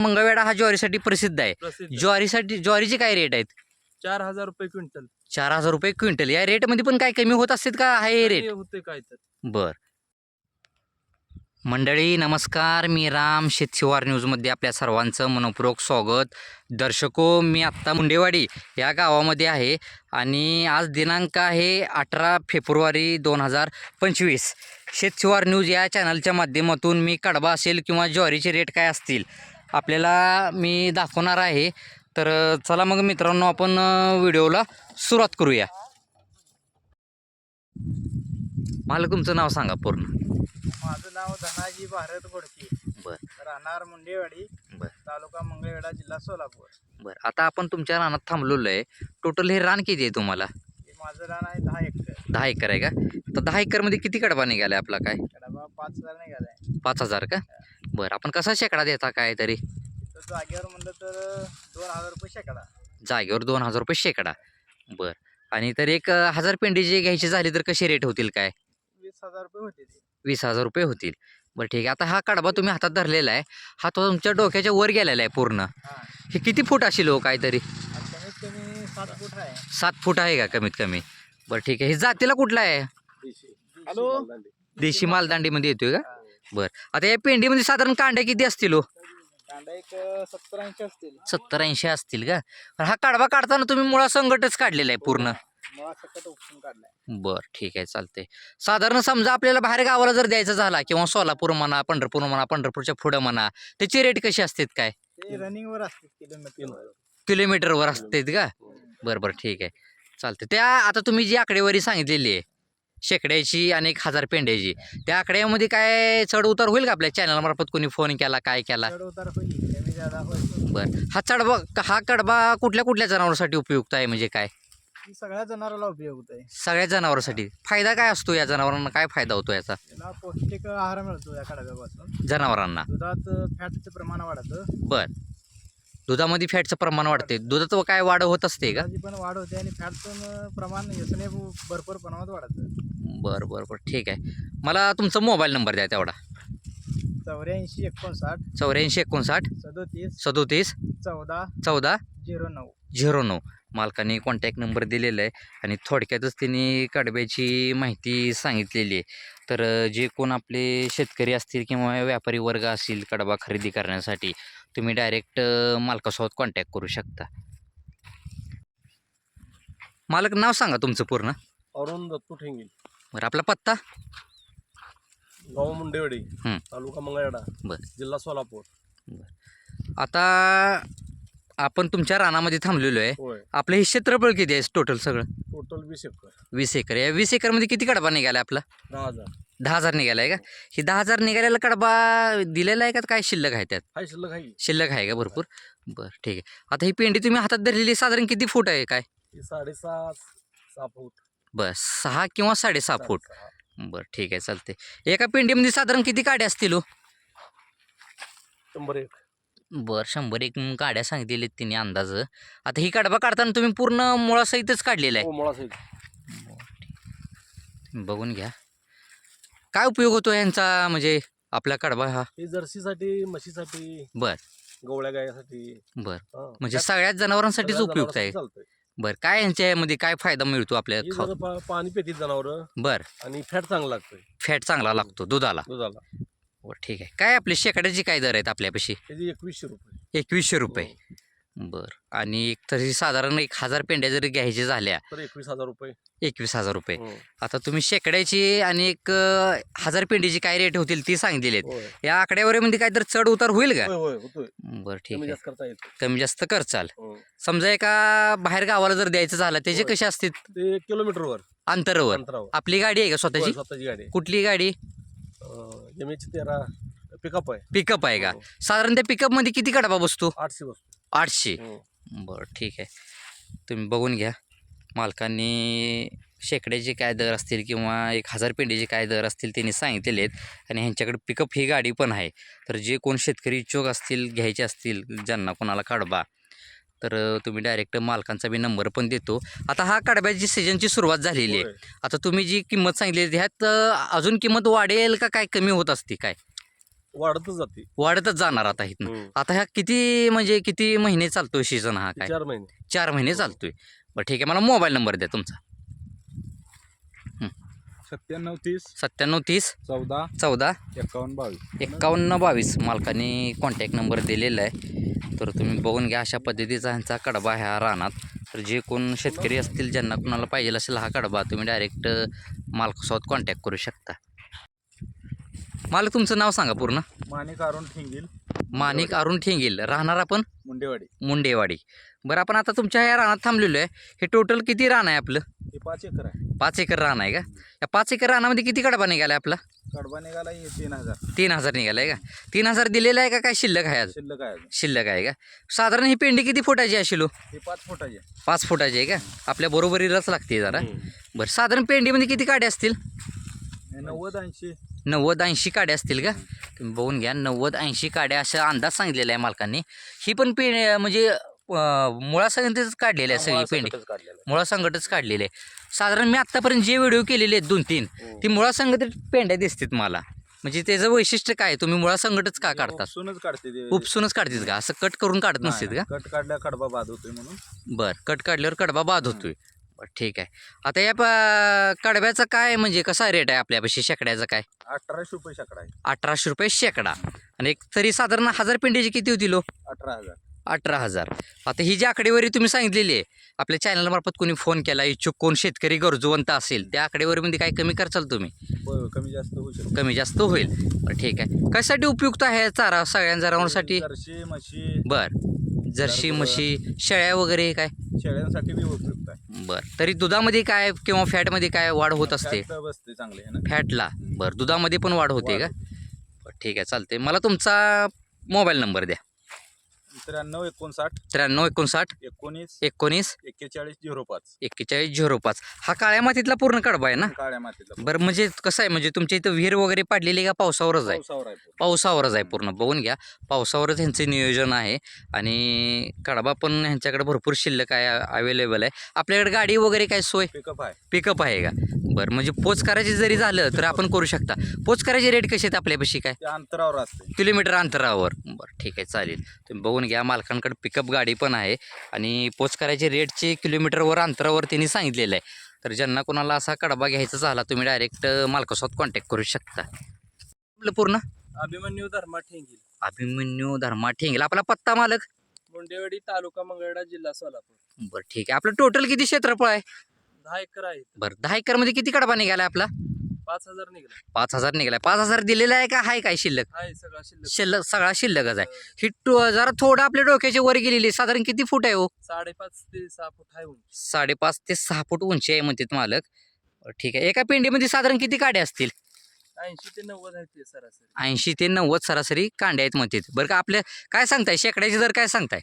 मंगळवेढा हा ज्वारीसाठी प्रसिद्ध आहे. प्रसिद्ध. ज्वारीसाठी ज्वारीचे काय रेट आहेत? चार हजार रुपये क्विंटल. चार हजार रुपये क्विंटल. या रेटमध्ये पण काय कमी होत असतात का? आहे रेट होते काय तर. बर. मंडळी नमस्कार. मी राम शेतशिवार न्यूजमध्ये आपल्या सर्वांचं मनपूर्वक स्वागत. दर्शको मी आत्ता मुंडेवाडी या गावामध्ये आहे आणि आज दिनांक आहे अठरा फेब्रुवारी दोन हजार पंचवीस. शेतशिवार न्यूज या चॅनलच्या माध्यमातून मी कडबा असेल किंवा ज्वारीचे रेट काय असतील? आपल्याला मी दाखवणार आहे. तर चला मग मित्रांनो आपण व्हिडिओला सुरुवात करूया. मला तुमचं नाव सांगा पूर्ण. माझं नाव धनाजी भारत गोडके बर. राहणार मुंडेवाडी बर. तालुका मंगळवेढा जिल्हा सोलापूर. बरं. आता आपण तुमच्या रानात थांबलेलो आहे. टोटल हे रान किती आहे तुम्हाला? माझं रान आहे दहा एकर. दहा एकर आहे का? तर दहा एकरमध्ये किती कडबा निघाला आपला काय? कडबा पाच हजार निघालाय. पाच हजार का? बरं आपण कसा शेकडा देता काय तरी तर जागेवर म्हणलं तर दोन हजार रुपये शेकडा. जागेवर दोन हजार रुपये शेकडा. बरं. आणि तर एक अं, हजार पेंडी जे घ्यायची झाली तर कसे रेट होतील काय? वीस हजार रुपये होते ते वीस हजार रुपये होतील. बरं ठीक आहे. आता हा कडबा तुम्ही हातात धरलेला आहे. हा तो तुमच्या डोक्याच्या वर गेलेला आहे पूर्ण. हां. हे किती फूट असेल हो काहीतरी आणि कमीत कमी सात फूट आहे. सात फूट आहे का कमीत कमी? बरं ठीक आहे. हे जातीला कुठला आहे? हॅलो? देशी मालदांडीमध्ये येतोय का? बरं. आता या पेंडीमध्ये साधारण कांड्या किती असतील हो? कांदा एक सत्तर ऐंशी असतील. सत्तर ऐंशी असतील का? पण हा काढवा काढताना तुम्ही मुळा संकटच काढलेला आहे पूर्ण. मुळा सकट उपसून काढलाय. बरं ठीक आहे चालते साधारण समजा आपल्याला बाहेर गावाला जर द्यायचा झाला किंवा सोलापूर म्हणा पंढरपूर म्हणा पंढरपूरच्या पुढं म्हणा त्याची रेट कशी असतात काय? ते रनिंगवर असतील किलोमीटर. किलोमीटरवर असतात का? बरं बरं ठीक आहे. चालते त्या आता तुम्ही जी आकडेवारी सांगितलेली आहे शेकड्याची आणि एक हजार पेंड्याची. त्या आकड्यामध्ये काय चढ उतार होईल का आपल्या चॅनल मार्फत? कोणी फोन केला काय केला? बरं. हा चढबा हा कडबा कुठल्या कुठल्या जनावरांसाठी उपयुक्त आहे म्हणजे काय? सगळ्या जनावराला उपयोग होत आहे. सगळ्या जनावरांसाठी. फायदा काय असतो या जनावरांना? काय फायदा होतो याचा? पौष्टिक आहार मिळतो या कडब्यापासून. जनावरांना. दुधात फॅटचं प्रमाण वाढतं. बर. दुधामध्ये फॅटचं प्रमाण वाढते. दुधात काय वाढ होत असते का? पण वाढ होते आणि फॅटचं प्रमाण भरपूर प्रमाणात वाढतं. बरं बरं बरं. ठीक आहे. मला तुमचा मोबाईल नंबर द्या तेवढा. चौऱ्याऐंशी एकोणसाठ चौऱ्याऐंशी एकोणसाठ सदोतीस सदोतीस चौदा चौदा झिरो नऊ. झिरो नऊ. मालकाने कॉन्टॅक्ट नंबर दिलेला आहे आणि थोडक्यातच त्यांनी कडब्याची माहिती सांगितलेली आहे. तर जे कोण आपले शेतकरी असतील किंवा व्यापारी वर्ग असतील कडबा खरेदी करण्यासाठी तुम्ही डायरेक्ट मालकासोबत कॉन्टॅक्ट करू शकता. मालक नाव सांगा तुमचं पूर्ण. अरुण दत्तू ठेंगील. बरं आपला पत्ता? गाव मुंडेवाडी हं. तालुका मंगळवेढा बरं. जिल्हा सोलापूर. आता आपण तुमच्या रानामध्ये थांबलेलो आहे. होय. आपलं हे क्षेत्रफळ किती आहे टोटल सगळं? टोटल वीस एकर. वीस एकर. या वीस एकरमध्ये किती कडबा निघाला आपला? दहा हजार. दहा हजार निघाला आहे का? ही दहा हजार निघालेला कडबा दिलेला आहे का? काय शिल्लक आहे त्यात? हाय शिल्लक आहे शिल्लक आहे का? भरपूर. बरं ठीक आहे. आता ही पेंडी तुम्ही हातात धरलेली साधारण किती फूट आहे काय? ही साडेसात सहा फूट. बस सहा किंवा साडेसहा फूट. बरं ठीक आहे चालते एका पेंडीमध्ये साधारण किती काड्या असतील हो? शंभर एक. बरं शंभर एक काड्या सांगितलेली तिने अंदाज. आता ही कडबा काढताना तुम्ही पूर्ण मुळासहितच काढलेला आहे. हो मुळा सहित तुम्ही बघून घ्या. काय उपयोग होतो यांचा म्हणजे आपला कडबा हा? ही जर्सीसाठी म्हशीसाठी बर. गवळ्या गायासाठी. बर. हा. म्हणजे सगळ्याच जनावरांसाठीच सगळ्या उपयुक्त आहे. जनावरांसाठी चालतंय. बर काय यांच्यामध्ये काय फायदा मिळतो आपल्याला खाऊ? पा- पाणी पितील जनावर. बर. आणि फॅट चांगलं लागतंय. फॅट चांगला लागतो दुधाला. दुधाला. बरं ठीक आहे. काय आपले शेकड्याचे काय दर आहेत आपल्यापाशी? त्याची एकवीसशे रुपये. एकवीसशे रुपये. हो. बर. आणि एक तरी साधारण एक हजार पेंड्या जरी घ्यायच्या झाल्या तर एकवीस हजार रुपये. एकवीस हजार रुपये. हो. आता तुम्ही शेकड्याची आणि एक अं, हजार पेंडीची काय रेट होतील ती सांगितलेली आहेत होय. या आकड्यावरीमध्ये काय तर चढ उतार होईल का? होय होय होतोय. बरं ठीक कमी आहे. जास्त करता कमी जास्त करचाल. हो. समजा एका बाहेर गावाला जर द्यायचं झालं त्याचे होय. कसे असतील? ते किलोमीटरवर. अंतरावर. अंतरावर. आपली गाडी आहे का होय, स्वतःची स्वतःची गाडी कुठली गाडी? एम एच तेरा पिकअप आहे. पिकअप आहे का? हो. साधारण त्या पिकअपमध्ये किती कडबा बसतो? आठशे बसतो. आठशे. हो. बरं ठीक आहे. तुम्ही बघून घ्या. मालकांनी शेकड्याचे काय दर असतील किंवा एक हजार पेंडीचे काय दर असतील त्यांनी सांगितलेले आहेत. आणि ह्यांच्याकडे पिकअप ही गाडी पण आहे. तर जे कोण शेतकरी इच्छुक असतील घ्यायचे असतील ज्यांना कोणाला काढबा तर तुम्ही डायरेक्ट मालकांचा बी नंबर पण देतो. आता हा कडब्याची सीजनची सुरुवात झालेली आहे. आता तुम्ही जी किंमत सांगितली ह्यात अजून किंमत वाढेल का काय? कमी होत असते काय? वाढतच जाते. वाढतच जाणार आता इथनं. हम्म. आता ह्या किती म्हणजे किती महिने चालतोय सीझन हा काय? चार महिने. चार महिने चालतोय. बरं ठीक आहे. मला मोबाईल नंबर द्या तुमचा. सत्त्याण्णव तीस. सत्त्याण्णव तीस. चौदा. चौदा. एकावन्न बावीस. एक्कावन्न बावीस. मालकाने कॉन्टॅक्ट नंबर दिलेला आहे. तर तुम्ही बघून घ्या अशा पद्धतीचा ह्यांचा कडबा ह्या रानात. तर जे कोण शेतकरी असतील ज्यांना कुणाला पाहिजे असेल हा कडबा तुम्ही डायरेक्ट मालकासोबत कॉन्टॅक्ट करू शकता. मालक तुमचं नाव सांगा पूर्ण. माणिक अरुण ठिंगील. माणिक अरुण ठेंगील. राहणार आपण? मुंडेवाडी. मुंडेवाडी. बरं आपण आता तुमच्या ह्या रानात थांबलेलो आहे. हे टोटल किती रान आहे आपलं? हे पाच एकर आहे. पाच एकर रान आहे का? या पाच एकर रानामध्ये किती कडबा निघाला आपला? कडबा निघाला हे तीन हजार. तीन हजार निघाला आहे का? तीन हजार दिलेला आहे का? काय शिल्लक आहे आज शिल्लक आहे अजून. शिल्लक आहे का? साधारण ही पेंडी किती फुटाची असेल हो? हे पाच फुटाचे आहे. पाच फुटाची आहे का? आपल्या बरोबरीलाच लागते जरा. बरं साधारण पेंडीमध्ये किती काड्या असतील? हे नव्वद ऐंशी. नव्वद ऐंशी काड्या असतील का तुम्ही बघून घ्या नव्वद ऐंशी काड्या असा अंदाज सांगितलेला आहे मालकांनी. ही पण पे म्हणजे मुळासंगतच काढलेली आहे सगळी पेंडी. सकटच काढलेलं आहे. मुळासंगटच काढलेली आहे साधारण मी आत्तापर्यंत जे व्हिडिओ केलेले आहेत दोन तीन हम्म. ती मुळासंगत पेंड्या दिसतात मला. म्हणजे त्याचं वैशिष्ट्य काय? तुम्ही मुळासंगटच का काढतात? उपसूनच काढते. उपसूनच काढतात का? असं कट करून काढत नसतात का. कट काढल्या कडबा बाद होतोय म्हणून. बर कट काढल्यावर कडबा बाद होतोय. ठीक आहे. आता या प- कडब्याचा काय म्हणजे कसा रेट आहे आपल्यापाशी? शेकड्याचा काय? अठराशे रुपये शकडा आहे. अठराशे रुपये शेकडा. आणि एक तरी साधारण हजार पेंडीची किती होती लो? अठरा हजार. अठरा हजार. आता ही जी आकडेवारी तुम्ही सांगितलेली आहे आपल्या चॅनलमार्फत कोणी फोन केला इच्छुक कोण शेतकरी गरजूवंत असेल त्या आकडेवारीमध्ये काय कमी करचाल तुम्ही? कमी जास्त होऊ शकतो. कमी जास्त होईल. बरं ठीक आहे. कशासाठी उपयुक्त आहे चारा सगळ्या जनावरांसाठी? जर्शी म्हशी. बर. जर्शी म्हशी शेळ्या वगैरे काय? शेळ्यांसाठी बी उपयुक्त आहे. बर. तरी दुधामध्ये काय किंवा फॅटमध्ये काय वाढ होत असते? बसते चांगले आहे ना. फॅटला. बरं दुधामध्ये पण वाढ होते का? बरं ठीक आहे चालते मला तुमचा मोबाईल नंबर द्या. त्र्याण्णव एकोणसाठ त्र्याण्णव एकोणसाठ एकोणीस एकोणीस एक्केचाळीस झिरो पाच. एक्केचाळीस झिरो पाच. हा काळ्या मातीतला पूर्ण कडबा आहे ना? काळ्या मातीला बरं म्हणजे कसं आहे म्हणजे तुमच्या इथं विहीर वगैरे पाडलेली का? पावसावरच आहे? पावसावर आहे पूर्ण. पावसावरच आहे पूर्ण. बघून घ्या. पावसावरच ह्यांचं नियोजन आहे आणि कडबा पण ह्यांच्याकडे भरपूर शिल्लक आहे अवेलेबल आहे. आपल्याकडे गाडी वगैरे काय सोय? पिकअप आहे. पिकअप आहे का? बरं म्हणजे पोच करायची जरी झालं तर आपण करू शकता. पोच करायचे रेट कसे आहेत आपल्यापाशी काय? ते अंतरावर असते. किलोमीटर अंतरावर. बरं ठीक आहे चालेल. तुम्ही बघून घ्या. मालकांकडे पिकअप गाडी पण आहे आणि पोच करायचे रेटचे किलोमीटरवर अंतरावर त्यांनी सांगितलेलं आहे. तर ज्यांना कोणाला असा कडबा घ्यायचा झाला तुम्ही डायरेक्ट मालकासोबत कॉन्टॅक्ट करू शकता. आपलं पूर्ण? अभिमन्यू धर्मा ठेंगील. अभिमन्यू धर्मा ठेंगेल. आपला पत्ता मालक? मुंडेवाडी तालुका मंगळवेढा जिल्हा सोलापूर. बरं ठीक आहे. आपलं टोटल किती क्षेत्रफळ आहे? दहा एकर आहे. बरं दहा एकरमध्ये किती कडबा निघाला आपला? पाच हजार निघाला. पाच हजार पाच हजार दिलेला आहे का? आहे काय शिल्लक? आहे सगळा शिल्लक. शिल्लक सगळा शिल्लकच आहे. ही टो- जरा थोडं आपल्या डोक्याच्या वर गेलेली साधारण किती फूट आहे हो? साडेपाच ते सहा फूट आहे उंची. साडेपाच ते सहा फूट उंची आहे म्हणतात मालक. ठीक आहे. एका पेंडीमध्ये साधारण किती काड्या असतील? ऐंशी ते नव्वद आहे ते सरासरी. ऐंशी ते नव्वद सरासरी कांड्या आहेत म्हणतात. बरं का आपल्या काय सांगताय? शेकड्याची दर काय सांगताय?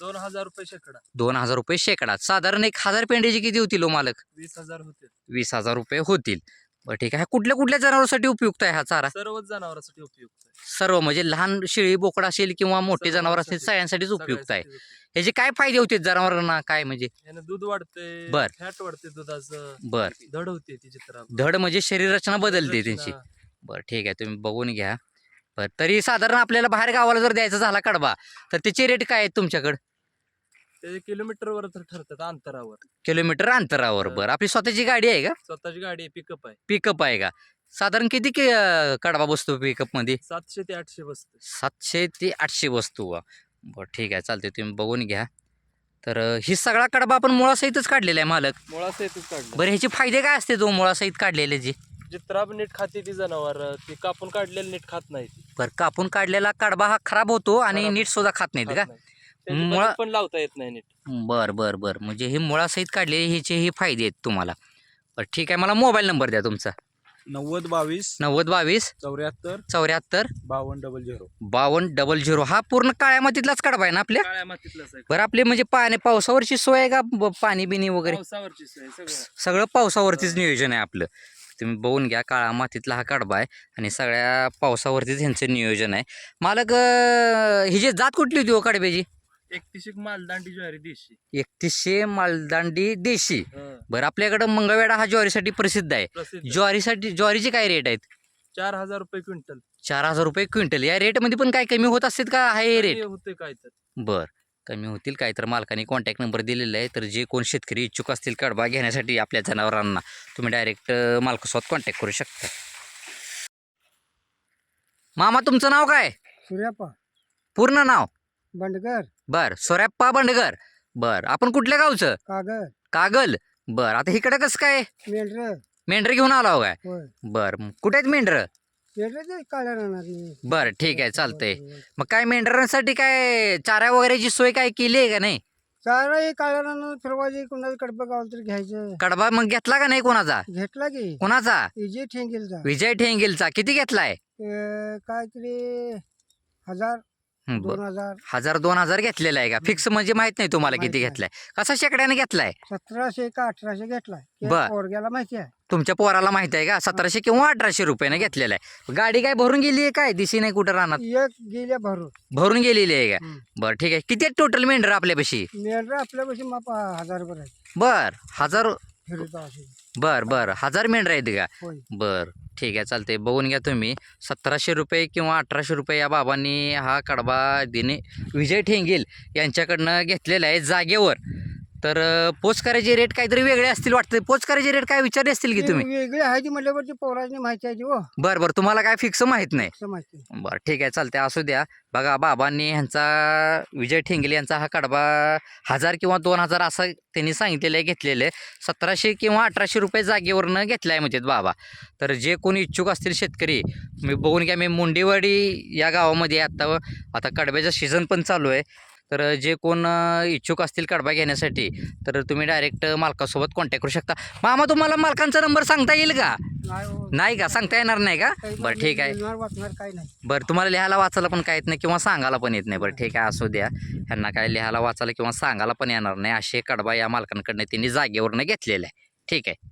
दोन हजार रुपये शेकडा. दोन हजार रुपये शेकडा. साधारण एक हजार पेंड्याची किती होतील हो मालक? वीस हजार होते वीस हजार रुपये होतील. बरं ठीक आहे. हा कुठल्या कुठल्या जनावरांसाठी उपयुक्त आहे हा चारा? सर्वच जनावरांसाठी उपयुक्त आहे. सर्व म्हणजे लहान शेळी बोकड असेल किंवा मोठे सर्व जनावर असतील साठी- सगळ्यांसाठीच उपयुक्त आहे. सगळ्यासाठी उपयुक्त. ह्याचे काय फायदे होते जनावरांना? काय म्हणजे? यानं दूध वाढते बर. फॅट वाढते दुधाचं बर. धड होते तिची धड म्हणजे शरीर रचना बदलते त्यांची. बरं ठीक आहे. तुम्ही बघून घ्या. बरं तरी साधारण आपल्याला बाहेर गावाला जर द्यायचा झाला कडबा तर त्याचे रेट काय आहेत तुमच्याकडे? ते किलोमीटरवर तर ठरतात अंतरावर. किलोमीटर अंतरावर. बरं. आपली स्वतःची गाडी आहे का? स्वतःची गाडी पिकअप आहे. पिकअप आहे का? साधारण किती कि- अं, कडबा बसतो पिकअपमध्ये सातशे ते आठशे बसते सातशे ते आठशे वस्तू वा बरं ठीक आहे. चालते तुम्ही बघून घ्या. तर अं, ही सगळा कडबा आपण मुळासहितच काढलेला आहे मालक. मुळाचं येतच काढलं बरं ह्याचे फायदे काय असते तो मुळासहित काढलेले जे? जित्राब नीट खाते ती जनावर ती कापून काढलेली नीट खात नाही ती. बरं कापून काढलेला कडबा हा खराब होतो आणि खराब नीट सुद्धा खात नाहीत खात का? नाही. त्याची मुळा- बरीच पण लावता येत नाही नीट. बर बर बर. म्हणजे हे मुळासहित काढलेले ह्याचे हे फायदे आहेत तुम्हाला. बरं ठीक आहे. मला मोबाईल नंबर द्या तुमचा. नव्वद बावीस नव्वद बावीस चौऱ्याहत्तर चौऱ्याहत्तर बावन्न डबल झिरो. बावन्न डबल झिरो. हा पूर्ण काळ्या मातीतलाच कडबा आहे ना आपल्या? काळ्या मातीतलंच आहे. बरं आपले म्हणजे पाणी पावसावरची सोय आहे का? ब- पाणी बिनी वगैरे? पावसावरची सोय सगळं. सगळं पावसावरतीच नियोजन आहे आपलं. तुम्ही बघून घ्या काळा मातीतला हा कडबा आहे आणि सगळ्या पावसावरतीच ह्यांचं नियोजन आहे. मालक अं, ही जी जात कुठली होती हो कडब्याची? एकतीस एक मालदांडी ज्वारी देशी. एकतीसशे मालदांडी देशी. हं. बरं आपल्याकडं मंगळवेढा हा ज्वारीसाठी प्रसिद्ध आहे. प्रसिद्ध. ज्वारीसाठी ज्वारीचे काय रेट आहेत? चार हजार रुपये क्विंटल. चार हजार रुपये क्विंटल. या रेटमध्ये पण काय कमी होत असतात का? आहे रेट होते काय तर. बर कमी होतील काय तर. मालकाने कॉन्टॅक्ट नंबर दिलेला आहे. तर जे कोण शेतकरी इच्छुक असतील कडबा घेण्यासाठी आपल्या जनावरांना तुम्ही डायरेक्ट मालकासोबत कॉन्टॅक्ट करू शकता. मामा तुमचं नाव काय? सूर्यापा पूर्ण नाव? बंडगर. बर सोऱ्याप्पा बंडगर. बर आपण कुठल्या गावचं? कागद कागल. बर आता इकडे कसं काय? मेंढर. मेंढर घेऊन आला हो काय? होय. बर मग कुठे आहेत मेंढर? मेंढर ते काढ्या राहणार नाही बर ठीक आहे चालतंय. मग काय मेंढरांसाठी काय चारा वगैरेची सोय काय केली आहे का नाही? चारा हे काढ्या राहणार फिरवायचे कडपं गावलं तरी घ्यायचं. कडबा मग घेतला का नाही कोणाचा? घेतला की. कोणाचा? इजे ठेंगेलचा. विजय ठेंगेलचा. किती घेतलाय? काहीतरी हजार. हं, बर. दोन हजार हजार दोन हजार घेतलेला आहे का? फिक्स म्हणजे माहीत नाही तुम्हाला माहीत किती नाही. घेतलाय. कसा शेकड्याने घेतलाय? सतराशे का अठराशे घेतलाय. ते बर. पोरग्याला माहिती आहे. तुमच्या पोराला माहीत आहे का? सतराशे किंवा अठराशे रुपयाने घेतलेला आहे. गाडी काय भरून गेली आहे काय? दिसी नाही कुठं राहणार? एक गेल्या भरून. भरून गेलेली आहे का? हं. बरं ठीक आहे. किती टोटल मेंढर आपल्यापाशी? मेंढर आपल्यापाशी हजार आहे बर हजार बर बर. हजार मेंढर आहेत का? बर. ठीक आहे चालते बघून घ्या तुम्ही. सतराशे रुपये किंवा अठराशे रुपये या बाबांनी हा कडबा दिने विजय ठेंगेल यांच्याकडनं घेतलेला आहे जागेवर. तर पोच करायचे रेट काहीतरी वेगळे असतील वाटतं. पोच करायचे रेट काय विचारले असतील की ती तुम्ही? वेगळी आहे ती म्हटल्यावरती पोराची माहिती आहे ती हो. बरं बरं. तुम्हाला काय फिक्स माहीत नाही? असं माहिती आहे. बरं ठीक आहे. चालते असू द्या. बघा बाबांनी ह्यांचा विजय ठेंगेले यांचा हा कडबा हजार किंवा दोन हजार असं त्यांनी सांगितलेलं आहे घेतलेलं आहे. सतराशे किंवा अठराशे रुपये जागेवरनं घेतलं आहे म्हणजे बाबा. तर जे कोणी इच्छुक असतील शेतकरी मी बघून घ्या. मी मुंडेवाडी या गावामध्ये आहे आता. आता कडब्याचा सीझन पण चालू आहे. तर जे कोण इच्छुक असतील कडबा घेण्यासाठी तर तुम्ही डायरेक्ट मालकासोबत कॉन्टॅक्ट करू शकता. मामा तुम्हाला मालकांचा नंबर सांगता येईल का? नाही हो. का? सांगता येणार नाही का? बरं ठीक आहे. बरं तुम्हाला लिहायला वाचायला पण काय येत नाही किंवा सांगायला पण येत नाही. बरं ठीक आहे असू द्या. ह्यांना काय लिहायला वाचायला किंवा सांगायला पण येणार नाही. असे कडबा या मालकांकडनं त्यांनी जागेवरनं घेतलेलं आहे. ठीक आहे.